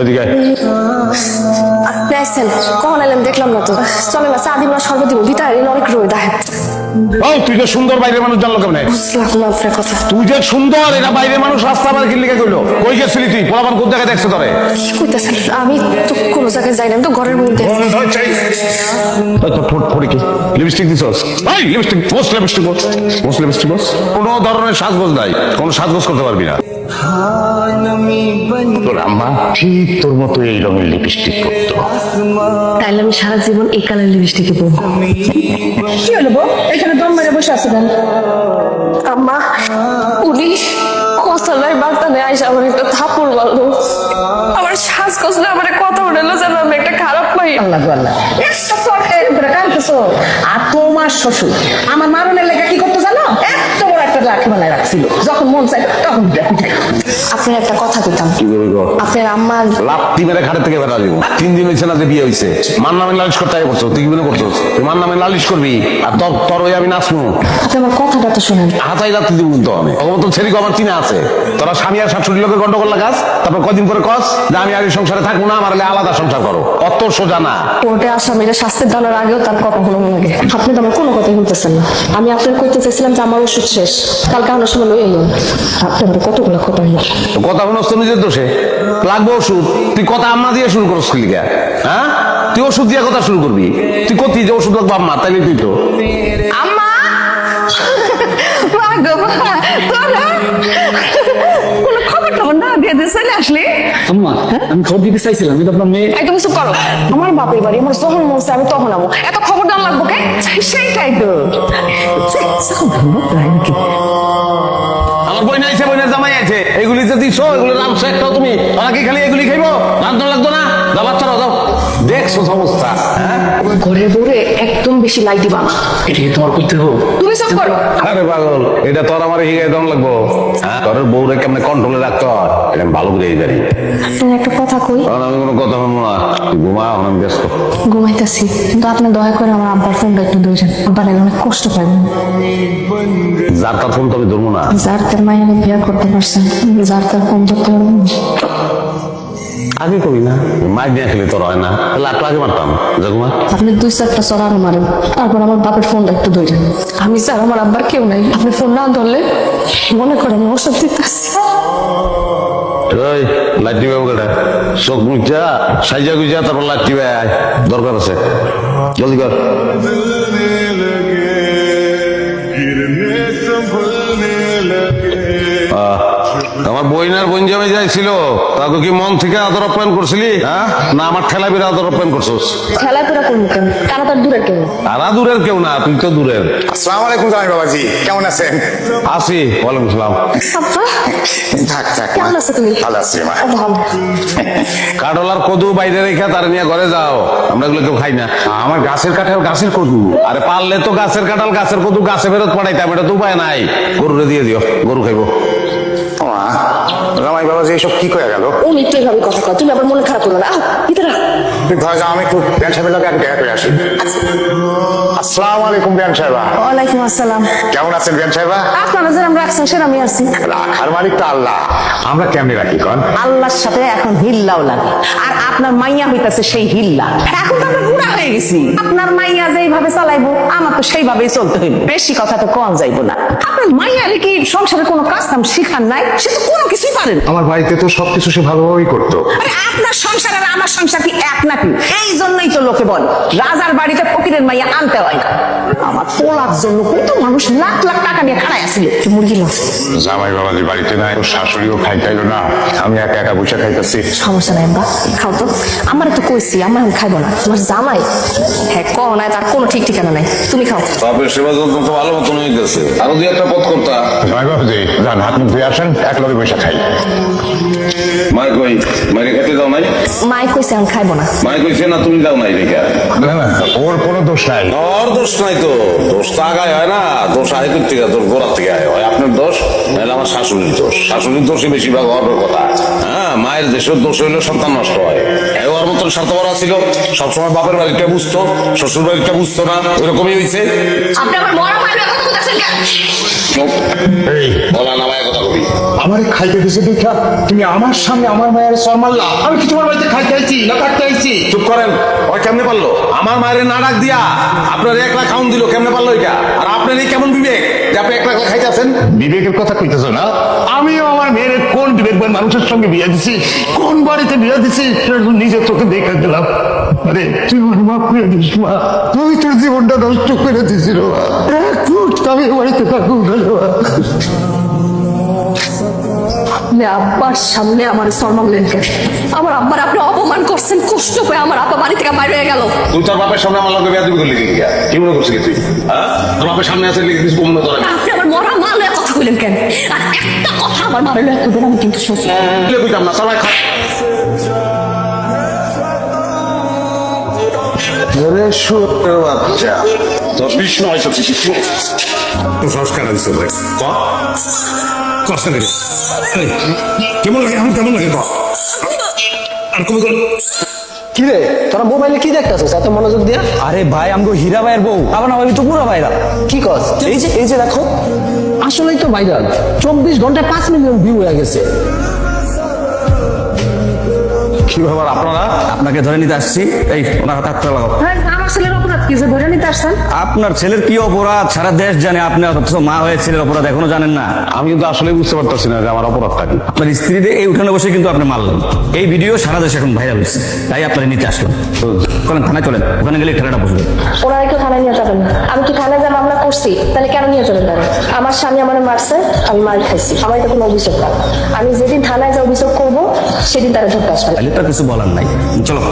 ওইদিকে আয়। কখন এলেন দেখলাম না তো। চলে না চা দিব না শরবত দিব। ভিতরে অনেক রোদ দেখেন ও তুই যে সুন্দর বাইরের মানুষ জানলো কেমন? বুঝলাম না আপনার কথা। তুই যে সুন্দর এটা বাইরের মানুষ রাস্তা বার কিনলে কইলো? কই গেছিলি তুই? পোলাপান কোন জায়গায় দেখছে তোরে? কি কইতেছেন? আমি তো কোনো জায়গায় যাই না তো ঘরের মধ্যে তোর ঠোঁট ফড়ি কি? লিপস্টিক দিছস? এই লিপস্টিক বস লিপস্টিক বস। বস লিপস্টিক বস। কোনো ধরনের সাজগোজ নাই। কোনো সাজগোজ করতে পারবি না। তোর আম্মা ঠিক তোর মতো এই রঙের লিপস্টিক পরতো। তাইলে আমি সারা জীবন এই কালার লিপস্টিকে পরবো। কি হলো বউ? এখানে দম মেরে বসে আছে কেন? আম্মা উনি কসালার আইসা আমার একটা থাপুর মারলো। আমার শ্বাস কষলে আমার কথা উঠল যেন আমি একটা খারাপ পাই আল্লাহ আল্লাহ। আর তোমার শ্বশুর আমার মারণের লেখা কি করতো জানো? একটা লাঠি বানায় রাখছিল। যখন মন চাই তখন আপনার একটা কথা কইতাম। কি করবি গো? আপনার আম্মার লাত্তি মেরে ঘাটে থেকে বেড়া দিব। তিন দিন হয়েছে না যে বিয়ে হয়েছে নামে লালিশ করতে আগে করছ তুই কি মনে করছ? তুই নামে লালিশ করবি আর তোর তোর ওই আমি নাচবো। আপনি আমার কথাটা তো শুনেন। হাতাই রাত্রি দিব কিন্তু আমি। অগমত ছেড়ি আমার চিনা আছে। তোরা স্বামী আর শাশুড়ি লোকের গন্ডগোল লাগাস তারপর কদিন পরে কস যে আমি আর সংসারে থাকব না আমার আলাদা সংসার করো। অত সোজা না। কোর্টে আসামিরা শাস্তির দানের আগেও তার কথা কোনো মনে লাগে। আপনি তো আমার কোনো কথাই বলতেছেন না। আমি আপনার কইতে চাইছিলাম যে আমার ওষুধ শেষ। কালকে সময় লই এলো আপনি কতগুলো কথা হইল? কথা শুনস তো নিজের দোষে। লাগবে ওষুধ। তুই কথা আম্মা দিয়ে শুরু করস লিগা হ্যাঁ? তুই ওষুধ দিয়ে কথা শুরু করবি। তুই কতি যে ওষুধ লাগবে আম্মা তাইলে তুই তো। আম্মা! তোরা কোনো খবর টবর না দিয়ে দিয়ে চলে আসলি আম্মা আমি খবর দিতে চাইছিলাম কিন্তু আপনার মেয়ে একদম চুপ করো। আমার বাপের বাড়ি আমার যখন মন আমি তখন আমো এত খবর লাগবো কে? সেইটাই তো তাই নাকি? আমার বই নাইছে বই না জামাই আছে। এগুলি যে দিছো এগুলো নাম একটাও তুমি। ওরা কি খালি এগুলি খাইবো? রান্ধন লাগতো না। যাও দেখছ সমস্যা হ্যাঁ? ঘরের বউরে একদম বেশি লাই দিবা না। এটা তোমার করতে হোক তুমি চুপ করো। আরে পাগল এটা তোর আমার হিগায় দম লাগবো। হ্যাঁ? তোর বউরে কেমনে কন্ট্রোলে রাখতে হয় এটা ভালো করে জানি আপনার একটা কথা কই? আমি কোনো কথা শুনব না। ঘুমা আমি ব্যস্ত। ঘুমাইতেছি কিন্তু আপনি দয়া করে আমার আব্বার ফোনটা একটু ধরেছেন আব্বার নাহলে অনেক কষ্ট পাবেন যার তার ফোন তো আমি ধরবো না। যার তার মায়ের বিয়ে করতে পারছেন যার তার ফোন ধরতে পারবেন না। আগে কবি না। মাছ দিয়ে খেলে তোর হয় না। তাহলে একটু আগে মারতাম? ঘুমা আপনি দুই চারটা চড়ানো মারেন। তারপর আমার বাপের ফোনটা একটু ধরেন আমি স্যার আমার আব্বার কেউ নাই। আপনি ফোন না ধরলে মনে করেন আমি ওষুধ দিতেছি ওই লাইট দিবে ওটা চোখ মুখা সাইজা গুজা তারপর লাইট আয়। দরকার আছে। জলদি কর। আমার বইনার যাইছিল তাকে কি মন থেকে আদর আপ্যায়ন করছিলি? হ্যাঁ? না আমার ঠেলা বিরা আদর আপ্যায়ন করছিস? কেন তারা তার দূরের কেউ? তারা দূরের কেউ না তুই তো দূরের। আসসালামু আলাইকুম জামাই বাবাজি কেমন আছেন? আসি ওয়ালাইকুম সালাম। আব্বা থাক থাক কেমন আছো তুমি? ভালো আছি মা। কাঠলার কদু বাইরে রেখে তার নিয়ে ঘরে যাও। আমরা এগুলো কেউ খাই না। আমার গাছের কাঠাল গাছের কদু। আরে পারলে তো গাছের কাঁঠাল গাছের কদু গাছে ফেরত পড়াইতাম এটা তো উপায় নাই। গরুরে দিয়ে দিও গরু খাইবো। ও মা জামাই বাবাজি এসব কি কয়ে গেল? উনি তো এভাবে কথা কয় তুমি আবার মনে খারাপ করো না। আহ ভিতরে আহ। যাও আমি একটু বিয়ান সাহেবের লোক দেখা করে আসি। আসসালামু আলাইকুম বিয়ান সাহেবা। ওয়ালাইকুম আসসালাম। কেমন আছেন বিয়ান সাহেবা? আপনারা যেরকম রাখছেন সেটা আমি আছি। রাখার মালিক তো আল্লাহ। আমরা কেমনি রাখি কন? আল্লাহর সাথে এখন হিল্লাও লাগে। আর আপনার মাইয়া হইতাছে সেই হিল্লা। এখন তো আমরা গেছি আপনার মাইয়া যেইভাবে চালাইবো আমার তো সেইভাবেই চলতে হইব। বেশি কথা তো কম যাইবো না। আপনার মাইয়ারে কি সংসারে কোনো কাজ কাম শিখান নাই? সে তো কোনো কিছুই পারেন আমার বাড়িতে তো সবকিছু সে ভালোভাবেই করতো। আরে আপনার সংসার আর আমার সংসার কি এক নাকি? এই জন্যই তো লোকে বল রাজার বাড়িতে ফকিরের মাইয়া আনতে হয় না। আমার পোলার জন্য কত মানুষ লাখ লাখ টাকা নিয়ে খাড়াই আসছিল মুরগি জামাই বাবাজি বাড়িতে নাই ওর শাশুড়িও খাইতাইলো না। আমি একা একা বসে খাইতেছি। সমস্যা নাই আব্বা খাও তো। আমার তো কইছি আমার খাইবো না। তোমার জামাই হ্যাঁ ক নাই তার কোনো ঠিক ঠিকানা নাই। তুমি খাও। বাপের সেবা যত্ন তো ভালো মতন হইতেছে আরও দুই একটা পথ করতা বাবাজি যান হাত মুখ ধুয়ে আসেন এক লগে বসে খাই। মাই কই মাইকে খেতে দাও নাই? মাই কইছে আমি খাইবো না। মাই কইছে না তুমি দাও নাই রেখে না না ওর কোনো দোষ নাই। ওর দোষ নাই তো। দোষ তো আগায় হয় না। দোষ আয় করতে গেলে দোষ গোড়ার থেকে আয় হয়। আপনার দোষ? নাহলে আমার শাশুড়ির দোষ। শাশুড়ির দোষই বেশিরভাগ হওয়ার কথা। হ্যাঁ মায়ের দেশের দোষ হইলে সন্তান নষ্ট হয়। মতন স্বার্থপরা ছিল সবসময় বাপের বাড়িটা বুঝতো শ্বশুর বাড়িটা বুঝতো না ওইরকমই হয়েছে আমার মরা মায়ের কথা বলতেছেন কেন? এই। বলা নামায় কথা কবি। আমার খাইতে দিছে দেখা তুমি আমার সামনে আমার মায়ের সর মারলা। আমি কি তোমার বাড়িতে খাইতে আইছি না কাটতে আইছি? চুপ করেন ওই কেমনে পারল? আমার মায়ের না ডাক দিয়া আপনার এক লাখ খাউন দিল কেমনে পারল এটা? আর আপনার এই কেমন বিবেক যে আপনি এক লাখ খাইতেছেন বিবেকের কথা কইতেছ না? আমিও বিবেকবান মানুষের সঙ্গে বিয়ে দিছি? কোন বাড়িতে বিয়ে দিছি? সেটা তো নিজের চোখে দেখে দিলাম আরে তুই আমার করে দিস মা। তুই তোর জীবনটা নষ্ট করে দিছিল এক মুহূর্ত আমি বাড়িতে থাকুক গেল আপনি আব্বার সামনে আমার আমার আব্বার আপনি অপমান করছেন কষ্ট পেয়ে আমার আব্বা বাড়ি থেকে বাইরে হয়ে গেল। তুই তোর বাপের সামনে আমার লোকে বিয়া দিবি করলি কি? কি মনে করছিস তুই? হ্যাঁ? তোর বাপের সামনে আছে লিখে দিস তোরা আপনি আমার মরা কথা কইলেন কেন? আর একটা কথা আমার মারে লয়ে কইবেন আমি কিন্তু শুনছি কইতাম না। সবাই খা আরে শুয়োরের বাচ্চা তোর বিষ্ণু হয়তো বিষ্ণু তো সংস্কার দিছে ভাই। কষ্ট করে কেমন লাগে? আমার কেমন লাগে? আর কবি কর কি রে? তোরা মোবাইলে কি দেখতেছিস? এত মনোযোগ দিয়া? আরে ভাই আমগো হীরা ভাইয়ের বউ। আবার না ভাবি তো পুরো ভাইরা। কি কস? এই যে এই যে দেখো। আসলেই তো ভাইরাল চব্বিশ ঘন্টায় পাঁচ মিলিয়ন ভিউ হয়ে গেছে। কি ব্যাপার আপনারা? আপনাকে ধরে নিতে আসছি। এই ওনার হাতে হাতটা লাগাও। হ্যাঁ, আমার ছেলের অপরাধ কি যে ধরে নিতে আসছেন? আপনার ছেলের কি অপরাধ? সারা দেশ জানে আপনি অথচ মা হয়ে ছেলের অপরাধ এখনও জানেন না। আমি কিন্তু আসলে বুঝতে পারতেছি না যে আমার অপরাধটা কি। আপনার স্ত্রীদের এই উঠানে বসে কিন্তু আপনি মারলেন। এই ভিডিও সারা দেশে এখন ভাইরাল হচ্ছে তাই আপনারা নিতে আসলাম চলেন থানায় চলেন। ওখানে গেলে খেলাটা বসবে। ওনারা কেউ থানায় নিয়ে যাবেন না। আমি কি থানায় যা মামলা করছি? তাহলে কেন নিয়ে চলে যাবেন আমার স্বামী আমার মারছে আমি মার খাইছি। আমার তো কোনো অভিযোগ না। আমি যেদিন থানায় যা অভিযোগ করব সেদিন তারা ধরতে আসবে তাহলে তো কিছু বলার নাই। চলো।